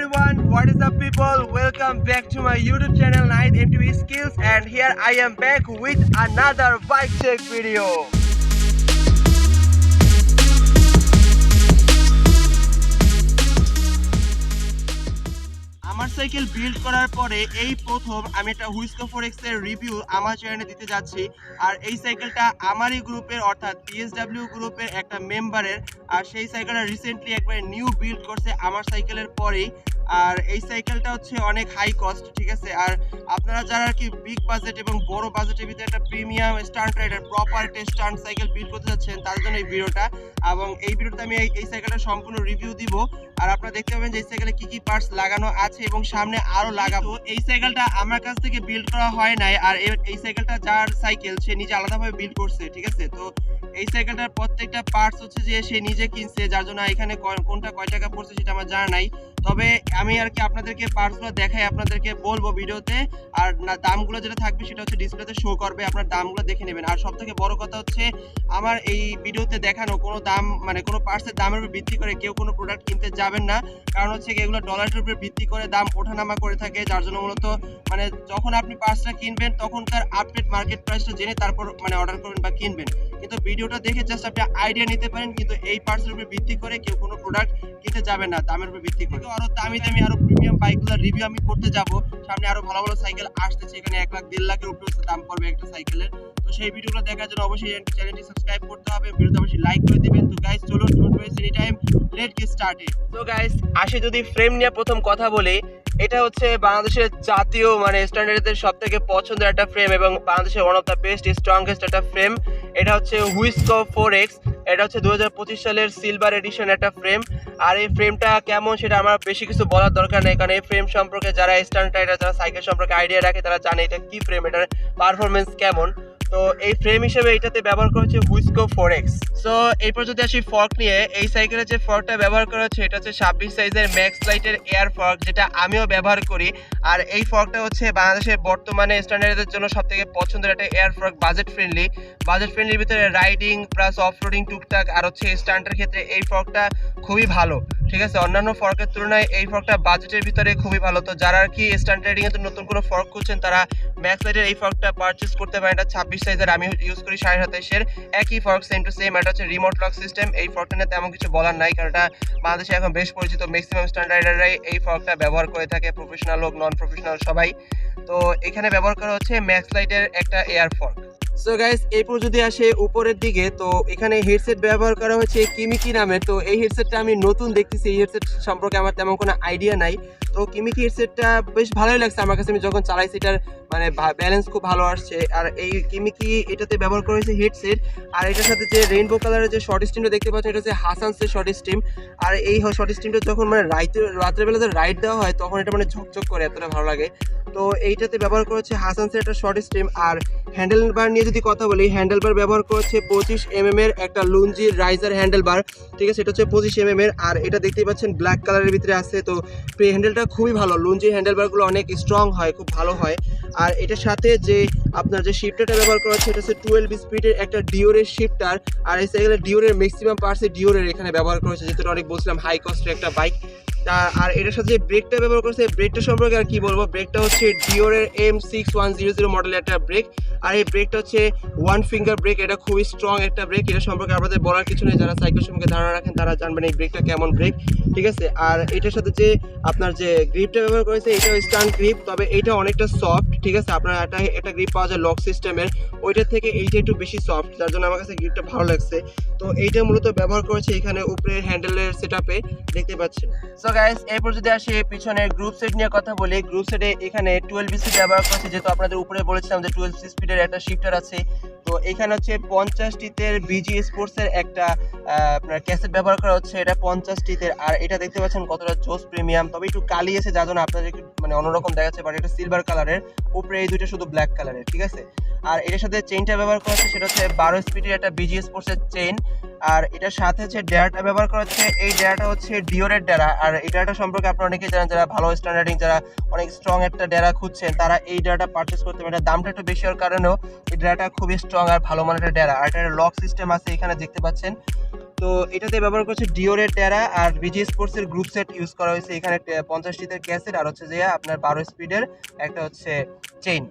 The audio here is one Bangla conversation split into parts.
everyone, what is up people? Welcome back to my YouTube channel Night MTV Skills and here I am back with another bike check video. আমার সাইকেল বিল্ড করার পরে এই প্রথম আমি একটা হুইস্কো ফোরেক্স এর রিভিউ আমার চ্যানেলে দিতে যাচ্ছি। আর এই সাইকেলটা আমারই গ্রুপের অর্থাৎ পিএসডাব্লিউ গ্রুপের একটা মেম্বারের আর সেই সাইকেলটা রিসেন্টলি একবার নিউ বিল্ড করছে আমার সাইকেলের পরেই। আর এই সাইকেলটা হচ্ছে অনেক হাই কস্ট ঠিক আছে? আর আপনারা যারা আর কি বিগ বাজেট এবং বড় বাজেটের ভিতরে একটা premium stunt rider proper stunt cycle build করতে যাচ্ছেন, তার জন্য এই ভিডিওটা এবং এই ভিডিওতে আমি এই সাইকেলটা সম্পূর্ণ রিভিউ দিব। আর আপনারা দেখতে পাবেন যে এই সাইকেলে কি কি পার্টস লাগানো আছে এবং সামনে আরও লাগাবো। এই সাইকেলটা আমার কাছ থেকে বিল্ড করা হয় নাই, আর এই সাইকেলটা যার সাইকেল সে নিজে আলাদাভাবে বিল্ড করছে, ঠিক আছে? তো এই সাইকেলটার প্রত্যেকটা পার্টস হচ্ছে যে সে নিজে কিনছে, যার জন্য এখানে কোনটা কয় টাকা পড়ছে সেটা আমার জানা নাই। তবে আমি আর কি আপনাদেরকে পার্টসগুলো দেখাই, আপনাদেরকে বলব ভিডিওতে। আর না, দামগুলো যেটা থাকবে সেটা হচ্ছে ডিসপ্লেতে শো করবে, আপনার দামগুলো দেখে নেবেন। আর সব থেকে বড় কথা হচ্ছে, আমার এই ভিডিওতে দেখানো কোনো দাম মানে কোনো পার্টসের দামের উপর ভিত্তি করে কেউ কোনো প্রোডাক্ট কিনতে যাবেন না। কারণ হচ্ছে এগুলো ডলারের উপর ভিত্তি করে দাম ওঠানামা করে থাকে, যার জন্য মূলত মানে যখন আপনি পার্টসটা কিনবেন তখন তার আপডেট মার্কেট প্রাইসটা জেনে তারপর মানে অর্ডার করবেন বা কিনবেন। কিন্তু ভিডিওটা দেখে জাস্ট আপনি আইডিয়া নিতে পারেন, কিন্তু এই পার্টসের উপর ভিত্তি করে কেউ কোনো প্রোডাক্ট কিনতে যাবে না, দামের উপর ভিত্তি করে। আরও দামি দামি, আরও প্রিমিয়াম বাইকগুলোর রিভিউ আমি করতে যাব। সামনে আরও ভালো ভালো সাইকেল আসতেছে এখানে এক লাখ, দেড় লাখের উপরে দাম পড়বে একটা সাইকেলের তো সেই ভিডিওগুলো দেখার জন্য অবশ্যই চ্যানেলটি সাবস্ক্রাইব করতে হবে ভিডিওতে অবশ্যই লাইক করে দিবেন। তো গাইস চলুন don't waste any time let get started তো গাইস আসে যদি ফ্রেম নিয়ে প্রথম কথা বলি, এটা হচ্ছে বাংলাদেশের জাতীয় মানে স্ট্যান্ডার্ডের সব থেকে পছন্দের একটা ফ্রেম এবং বাংলাদেশের one of the best strongest একটা ফ্রেম এটা হচ্ছে হুইস্কো ফোর এক্স এটা হচ্ছে দুই হাজার পঁচিশ সালের সিলভার এডিশন একটা ফ্রেম আর এই ফ্রেমটা কেমন সেটা আমার বেশি কিছু বলার দরকার নেই, কারণ এই ফ্রেম সম্পর্কে যারা স্ট্যান্ড রাইডার যারা সাইকেল সম্পর্কে আইডিয়া রাখে, তারা জানে এটা কি ফ্রেম এটার পারফরমেন্স কেমন। তো এই ফ্রেম হিসেবে এটাতে ব্যবহার করা হচ্ছে হুইসকো ফোর এক্স সো এরপর যদি আসি ফর্ক নিয়ে, এই সাইকেলের যে ফর্কটা ব্যবহার করা হচ্ছে, এটা হচ্ছে ছাব্বিশ সাইজের ম্যাক্স লাইটের এয়ার ফর্ক যেটা আমিও ব্যবহার করি। আর এই ফর্কটা হচ্ছে বাংলাদেশের বর্তমানে স্ট্যান্ডার্ডের জন্য সব থেকে পছন্দের একটা air fork budget friendly budget ফ্রেন্ডলির ভিতরে রাইডিং প্লাস অফ রোডিং টুকটাক, আর হচ্ছে স্টান্টের ক্ষেত্রে এই ফর্কটা খুবই ভালো। ঠিক আছে? অন্যান্য ফর্কের তুলনায় এই ফর্কটা বাজেটের ভিতরে খুবই ভালো। তো যারা আর কি স্টান্ট রাইডিং এর নতুন কোনো ফর্ক খুঁজছেন, তারা ম্যাক্স লাইটের এই ফর্কটা পারচেস করতে পারেন। এটা ছাব্বিশ সাইজের আমি ইউজ করি সাড়ে সাতাইশের একই ফর্ক সেম টু সেম এটা হচ্ছে রিমোট লক সিস্টেম এই ফর্কটা নিয়ে তেমন কিছু বলার নাই, কারণ এটা বাংলাদেশে এখন বেশ পরিচিত। ম্যাক্সিমাম স্টান্ট রাইডাররাই এই ফর্কটা ব্যবহার করে থাকে প্রফেশনাল হোক নন প্রফেশনাল সবাই। তো এখানে ব্যবহার করা হচ্ছে ম্যাক্স লাইটের একটা এয়ার ফর্ক সো গাইস এরপর যদি আসে উপরের দিকে, তো এখানে হেডসেট ব্যবহার করা হচ্ছে কিমিকি নামে। তো এই হেডসেটটা আমি নতুন দেখতেছি, এই হেডসেট সম্পর্কে আমার তেমন কোনো আইডিয়া নাই। তো কিমিকি হেডসেটটা বেশ ভালোই লাগছে আমার কাছে। আমি যখন চালাইছি এটার মানে ব্যালেন্স খুব ভালো আসছে। আর এই কিমিকি এটাতে ব্যবহার করা হয়েছে হেডসেট আর এটার সাথে যে রেইনবো কালারের যে শর্ট স্টিমটা দেখতে পাচ্ছেন, এটা হচ্ছে হাসানসের শর্ট স্টিম আর এই শর্ট স্টিমটা যখন মানে রাইতে রাত্রেবেলা যে রাইড দেওয়া হয়, তখন এটা মানে ঝকঝক করে, এতটা ভালো লাগে। তো এইটাতে ব্যবহার করেছে হাসানসের একটা শর্ট স্টিম আর হ্যান্ডেল বার নিয়ে যদি কথা বলি হ্যান্ডেল বার ব্যবহার করেছে পঁচিশ এম এর একটা লুঞ্জি রাইজার হ্যান্ডেল বার ঠিক আছে? এটা হচ্ছে পঁচিশ এম এর, আর এটা দেখতেই পাচ্ছেন ব্ল্যাক কালারের ভিতরে আছে। তো হ্যান্ডেলটা খুবই ভালো। লুঞ্জি হ্যান্ডেল বারগুলো অনেক স্ট্রং হয়, খুব ভালো হয়। আর এটার সাথে যে আপনার যে শিফটারটা ব্যবহার করা হচ্ছে, এটা হচ্ছে টুয়েলভ স্পিডের একটা ডিওরের শিফটার আর এই সাইকেলের ডিওরের ম্যাক্সিমাম পার্টসে ডিওরের এখানে ব্যবহার করা হয়েছে যেটা অনেক বলছিলাম হাই কস্টের একটা বাইক আর এটার সাথে যে ব্রেকটা ব্যবহার করছে ব্রেকটা সম্পর্কে আর কি বলব? ব্রেকটা হচ্ছে ডিওরের M six one zero zero মডেলের একটা ব্রেক আর এই ব্রেকটা হচ্ছে ওয়ান ফিঙ্গার ব্রেক এটা খুবই স্ট্রং একটা ব্রেক এটা সম্পর্কে আপনাদের বলার কিছু নেই, যারা সাইকেল সম্পর্কে ধারণা রাখেন, তারা জানবেন এই ব্রেকটা কেমন ব্রেক ঠিক আছে? আর এটার সাথে যে আপনার যে গ্রিপটা ব্যবহার করেছে এটা স্টান গ্রিপ তবে এটা অনেকটা সফট ঠিক আছে? আপনার একটা একটা গ্রিপ পাওয়া যায় লক সিস্টেমের ওইটার থেকে এইটা একটু বেশি সফট যার জন্য আমার কাছে গ্রিপটা ভালো লাগছে। তো এইটা মূলত ব্যবহার করেছে এখানে উপরের হ্যান্ডেলের সেটআপে দেখতে পাচ্ছেন। গাইস এরপর যদি আসি পিছনের গ্রুপ সেট নিয়ে কথা বলি গ্রুপ সেটে এখানে টুয়েলভ স্পিড ব্যবহার করেছে, যেহেতু আপনাদের উপরে বলেছিলাম যে টুয়েলভ স্পিডের একটা শিফটার আছে। তো এখানে হচ্ছে পঞ্চাশটিতে বিজি স্পোর্টসের একটা আপনার ক্যাসেট ব্যবহার করা হচ্ছে, এটা পঞ্চাশটিতে। আর এটা দেখতে পাচ্ছেন কতটা জোস প্রিমিয়াম তবে একটু কালি এসে যার জন্য আপনাদের মানে অন্যরকম দেখাচ্ছে বাট এটা সিলভার কালারের উপরে এই দুইটা শুধু ব্ল্যাক কালারের ঠিক আছে? আর এটার সাথে চেইনটা ব্যবহার করা হচ্ছে, সেটা হচ্ছে বারো স্পিডের একটা বিজি স্পোর্টসের চেইন আর এটার সাথে হচ্ছে ডেয়ারটা ব্যবহার করা হচ্ছে, এই ডেয়ারটা হচ্ছে ডিওরের ডেরা। আর এই ডেরাটা সম্পর্কে আপনারা অনেকেই জানেন, যারা ভালো স্ট্যান্ডার্ডিং যারা অনেক স্ট্রং একটা ডেরা খুঁজছেন, তারা এই ডেরাটা পারচেস করতে এটার দামটা একটু বেশি হওয়ার কারণেও এই ডেরাটা খুবই স্ট্রং আর ভালো মানের একটা ডেরা। আর এটার লক সিস্টেম আছে এখানে দেখতে পাচ্ছেন। তো এটাতে ব্যবহার করছে ডিওরের টেরা আর বিজি স্পোর্টসের গ্রুপ সেট ইউজ করা হয়েছে। এখানে পঞ্চাশ টিতের ক্যাসেট আর হচ্ছে যে আপনার বারো স্পিডের একটা হচ্ছে চেইন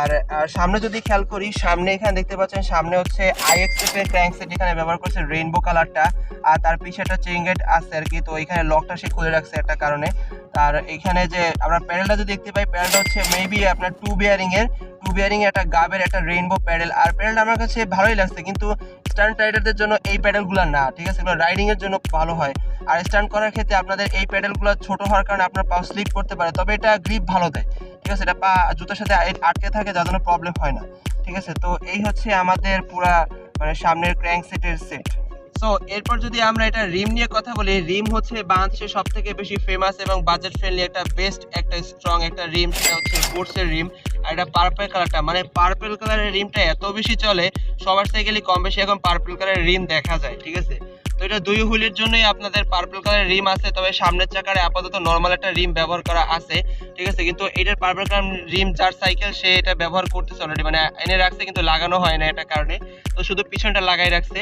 আর সামনে যদি খেয়াল করি, সামনে এখানে দেখতে পাচ্ছেন, সামনে হচ্ছে আইএক্সএফ এর ক্র্যাঙ্ক সেট এখানে ব্যবহার করছে রেইনবো কালারটা আর তার পিছে একটা চেইন গেট আছে আর কি, তো এখানে লকটা সে খুলে রাখছে একটা কারণে। আর এখানে যে আমরা প্যাডেলটা যদি দেখতে পাই প্যাডেলটা হচ্ছে মেবি আপনার টু বিয়ারিং এর টু বিয়ারিং একটা গাবের একটা রেইনবো প্যাডেল আর প্যাডেলটা আমার কাছে ভালোই লাগছে, কিন্তু স্টান্ট রাইডারদের জন্য এই প্যাডেলগুলো না, ঠিক আছে? এগুলো রাইডিং এর জন্য ভালো হয়। আর স্টান্ট করার ক্ষেত্রে আপনাদের এই প্যাডেলগুলো ছোট হওয়ার কারণে আপনার পা স্লিপ করতে পারে, তবে এটা গ্রিপ ভালো দেয়। ঠিক আছে? এটা পা, জুতোর সাথে আটকে থাকে, যার জন্য প্রবলেম হয় না। ঠিক আছে? তো এই হচ্ছে আমাদের পুরা মানে সামনের ক্র্যাঙ্ক সেটের সেট সো এরপর যদি আমরা এটা রিম নিয়ে কথা বলি রিম হচ্ছে বাংলাদেশের সব থেকে বেশি ফেমাস এবং বাজেট ফ্রেন্ডলি একটা বেস্ট একটা স্ট্রং একটা রিম সেটা হচ্ছে বোর্ডসের রিম আর এটা পার্পল কালারটা মানে পার্পল কালারের রিমটা এত বেশি চলে, সবার সাইকেলই কম বেশি এখন পার্পেল কালারের রিম দেখা যায়, ঠিক আছে? তো এটা দুই হুইলের জন্যই আপনাদের পার্পল কালারের রিম আছে, তবে সামনের চাকারে আপাতত নর্মাল একটা রিম ব্যবহার করা আছে, ঠিক আছে? কিন্তু এটার পার্পল কালার রিম যার সাইকেল সে এটা ব্যবহার করতেছে অলরেডি মানে এনে রাখছে কিন্তু লাগানো হয় না এটা কারণে, তো শুধু পিছনটা লাগাই রাখছে।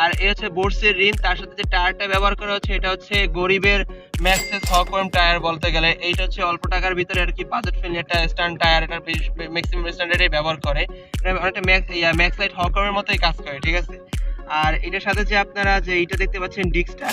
আর এই হচ্ছে বোর্ডসের রিম তার সাথে যে টায়ারটা ব্যবহার করা হচ্ছে, এটা হচ্ছে গরিবের ম্যাক্সেস হকওয়ার্ম টায়ার বলতে গেলে, এইটা হচ্ছে অল্প টাকার ভিতরে আর কি বাজেট ফ্রেন্ডলি একটা স্ট্যান্ড টায়ার এটা ম্যাক্সিমাম স্ট্যান্ডার্ডে ব্যবহার করে। এটা অনেকটা ম্যাক্স ম্যাক্স লাইট হকওয়ার্মের মতোই কাজ করে, ঠিক আছে? আর এটার সাথে যে আপনারা যে এটা দেখতে পাচ্ছেন ডিস্কটা,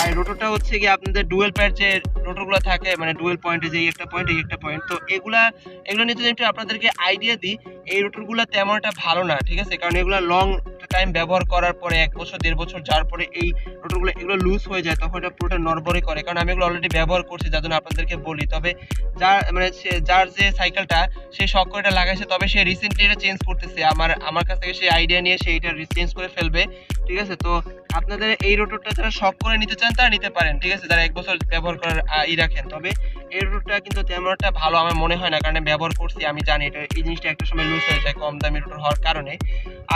আর রোটোটা হচ্ছে কি আপনাদের ডুয়েল প্যাড যে রোটোগুলো থাকে মানে ডুয়েল পয়েন্টে যে একটা পয়েন্ট এই একটা পয়েন্ট তো এগুলা, এগুলো নিয়ে যদি একটু আপনাদেরকে আইডিয়া দিই, এই রোটোরগুলো তেমন একটা ভালো না, ঠিক আছে? কারণ এগুলো লং টাইম ব্যবহার করার পরে, এক বছর, দেড় বছর যাওয়ার পরে এই রোটরগুলো এগুলো লুজ হয়ে যায়, তখন এটা পুরোটা নড়বড়ে করে। কারণ আমি এগুলো অলরেডি ব্যবহার করছি, যার জন্য আপনাদেরকে বলি। তবে যার মানে সে- যার যে সাইকেলটা সে শখ করে এটা লাগাইছে, তবে সে রিসেন্টলি এটা চেঞ্জ করতেছে। আমার আমার কাছ থেকে সেই আইডিয়া নিয়ে সে এটা চেঞ্জ করে ফেলবে। ঠিক আছে? তো আপনাদের এই রোটরটা যারা শখ করে নিতে চান, তারা নিতে পারেন, ঠিক আছে? যারা এক বছর ব্যবহার করার ই রাখেন। তবে এই রোটরটা কিন্তু তেমন একটা ভালো আমার মনে হয় না, কারণ ব্যবহার করছি, আমি জানি এটা, এই জিনিসটা একটা সময় লুজ হয়ে যায় কম দামি রোটর হওয়ার কারণে।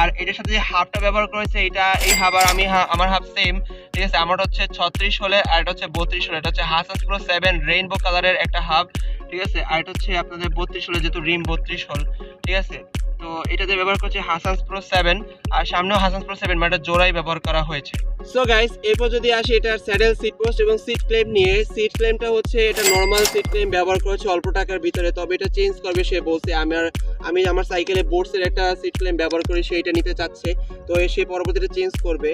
আর এটার সাথে যে হাফটা ব্যবহার করেছে এটা, এই হাফ আর আমি আমার হাফ সেম ঠিক আছে? আমার হচ্ছে ছত্রিশ হলে, আর এটা হচ্ছে বত্রিশ হলে। এটা হচ্ছে হাসাস প্রো সেভেন রেইনবো কালারের একটা হাফ, ঠিক আছে? আর এটা হচ্ছে আপনাদের বত্রিশ হলে যেহেতু রিম বত্রিশ হল, ঠিক আছে? তো এটাতে ব্যবহার করছে হাসান্স প্রো সেভেন আর সামনেও হাসান্স প্রো সেভেন মানে জোড়াই ব্যবহার করা হয়েছে। সো গাইস এরপর যদি আসি এটার স্যাডেল সিট পোস্ট এবং সিট ক্লেম নিয়ে সিট ক্লেমটা হচ্ছে এটা নর্মাল সিট ক্লেম ব্যবহার করেছে অল্প টাকার ভিতরে, তবে এটা চেঞ্জ করবে সে বলছে আমার আমি আমার সাইকেলে বোর্ডসের একটা সিট ক্লেম ব্যবহার করি সেইটা নিতে চাচ্ছে। তো সে পরবর্তীতে চেঞ্জ করবে।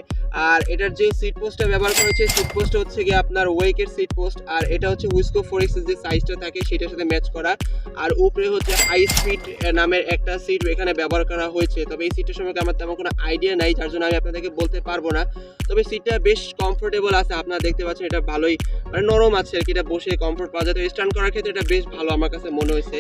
আর এটার যে সিট পোস্টটা ব্যবহার করেছে সিট পোস্ট হচ্ছে গিয়ে আপনার ওয়েকের সিট পোস্ট আর এটা হচ্ছে হুইস্কো ফোর এক্সের যে সাইজটা থাকে, সেটার সাথে ম্যাচ করা। আর উপরে হচ্ছে হাই স্পিড নামের একটা সিট এখানে ব্যবহার করা হয়েছে। তবে এই সিটটা সম্পর্কে আমার তেমন কোনো আইডিয়া নাই, যার জন্য আমি আপনাদেরকে বলতে পারব না। তবে সিটটা বেশ কমফোর্টেবল আছে, আপনারা দেখতে পাচ্ছেন এটা ভালোই মানে নরম আছে আর কি, এটা বসে কমফোর্ট পাওয়া যায়। তো স্ট্যান্ড করার ক্ষেত্রে এটা বেশ ভালো আমার কাছে মনে হয়েছে।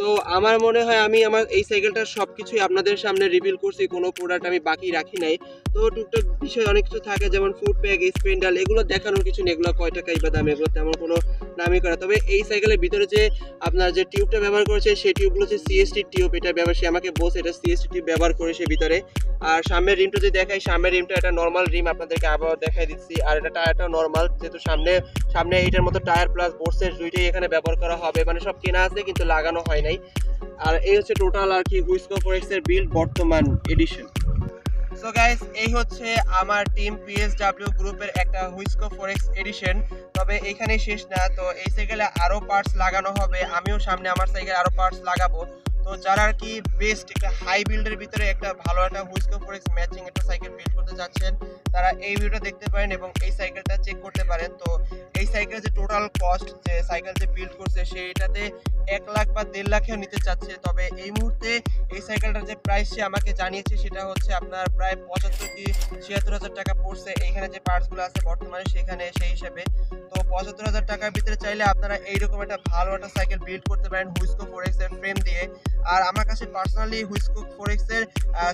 তো আমার মনে হয় আমি আমার এই সাইকেলটার সব কিছুই আপনাদের সামনে রিভিল করছি, কোনো প্রোডাক্ট আমি বাকি রাখি নাই। তো টুকটাক বিষয় অনেক কিছু থাকে, যেমন ফুড প্যাক স্পেন্ডাল এগুলো দেখানোর কিছু নেই, এগুলো কয় টাকাই বা দাম, এগুলো তেমন কোনো দামি করা। তবে এই সাইকেলের ভিতরে যে আপনার যে টিউবটা ব্যবহার করেছে, সেই টিউবগুলো হচ্ছে সিএসটি টিউব এটা ব্যবহার, সে আমাকে বলছে এটা সিএসটি টিউব ব্যবহার করেছে ভিতরে। আর সামনের রিমটা যদি দেখাই, সামনের রিমটা একটা নর্মাল রিম আপনাদেরকে আবার দেখাই দিচ্ছি, আর এটা টায়ারটা নর্মাল যেহেতু সামনে সামনে এইটার মতো টায়ার প্লাস বোর্সের দুইটাই এখানে ব্যবহার করা হবে মানে সব কেনা আছে, কিন্তু লাগানো হয় নাই। আর এই হচ্ছে টোটাল আর কি বিল বর্তমান এডিশন সো গাইস এই হচ্ছে আমার টিম পিএসডব্লিউ গ্রুপের একটা এডিশন তবে এখানে শেষ না, তো এই সাইকেলে আরও পার্টস লাগানো হবে। আমিও সামনে আমার সাইকেলে আরও পার্টস লাগাবো। তো যারা আর কি বেস্ট একটা হাই বিল্ডের ভিতরে একটা ভালো একটা হুইস্কো ফোরেক্স ম্যাচিং একটা সাইকেল বিল্ড করতে যাচ্ছেন, তারা এই ভিডিওটা দেখতে পারেন এবং এই সাইকেলটা চেক করতে পারেন। তো এই সাইকেলের যে টোটাল কস্ট যে সাইকেল যে বিল্ড করছে, সেইটাতে এক লাখ বা দেড় লাখেও নিতে চাচ্ছে। তবে এই মুহূর্তে এই সাইকেলটার যে প্রাইস সে আমাকে জানিয়েছে, সেটা হচ্ছে আপনার প্রায় পঁচাত্তর কি ছিয়াত্তর হাজার টাকা পড়ছে। এইখানে যে পার্টসগুলো আছে বর্তমানে সেখানে সেই হিসেবে। তো পঁচাত্তর হাজার টাকার ভিতরে চাইলে আপনারা এইরকম একটা ভালো একটা সাইকেল বিল্ড করতে পারেন হুইস্কো ফোর এক্সের ফ্রেম দিয়ে। আর আমার কাছে পার্সোনালি হুইস্কো ফোর এক্সের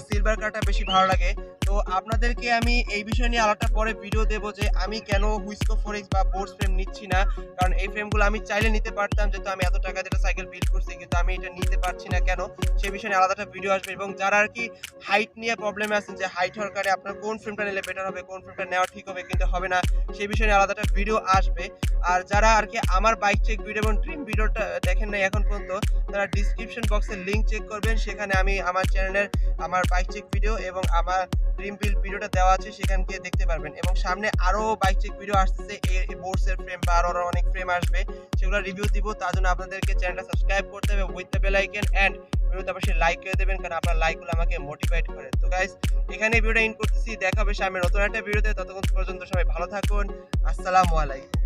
সিলভার কারটা বেশি ভালো লাগে। তো আপনাদেরকে আমি এই বিষয় নিয়ে আলাদা পরে ভিডিও দেবো যে আমি কেন হুইস্কো ফোর এক্স বা বোর্ড ফ্রেম নিচ্ছি না। কারণ এই ফ্রেমগুলো আমি চাইলে নিতে পারতাম, যেহেতু আমি এত টাকা দিয়ে সাইকেল বিল্ড করছি, কিন্তু আমি এটা নিতে পারছি না কেন? সেই বিষয়ে নিয়ে আলাদা ভিডিও আসবে। এবং যারা আর কি হাইট নিয়ে প্রবলেমে আছেন, যে হাইট হওয়ার কারণে আপনার কোন ফ্রেমটা নিলে বেটার হবে, কোন ফ্রেমটা নেওয়া ঠিক হবে, কিন্তু হবে না সেই বিষয়ে নিয়ে আলাদা ভিডিও আসবে। আর যারা আর কি আমার বাইক চেক ভিডিও এবং ড্রিম ভিডিওটা দেখেন নাই এখন পর্যন্ত, তারা ডিসক্রিপশন বক্সে বক্সের লিংক চেক করবেন। সেখানে আমি আমার চ্যানেলের আমার বাইক চেক ভিডিও এবং আমার ড্রিম বিল ভিডিওটা দেওয়া আছে, সেখান গিয়ে দেখতে পারবেন। এবং সামনে আরও বাইক চেক ভিডিও আসতেছে, এই বোর্ডসের প্রেম বা আরও অনেক প্রেম আসবে, সেগুলো রিভিউ দিব, তার জন্য আপনাদেরকে চ্যানেলটা সাবস্ক্রাইব করতে হবে with the bell icon and ভিডিওতে অবশ্যই লাইক করে দেবেন, কারণ আপনার লাইকগুলো আমাকে মোটিভেট করে। তো গাইস এখানে ভিডিওটা ইন করতেছি, দেখা হবে সামনে নতুন একটা ভিডিওতে ততক্ষণ পর্যন্ত সবাই ভালো থাকুন, আসসালামু আলাইকুম।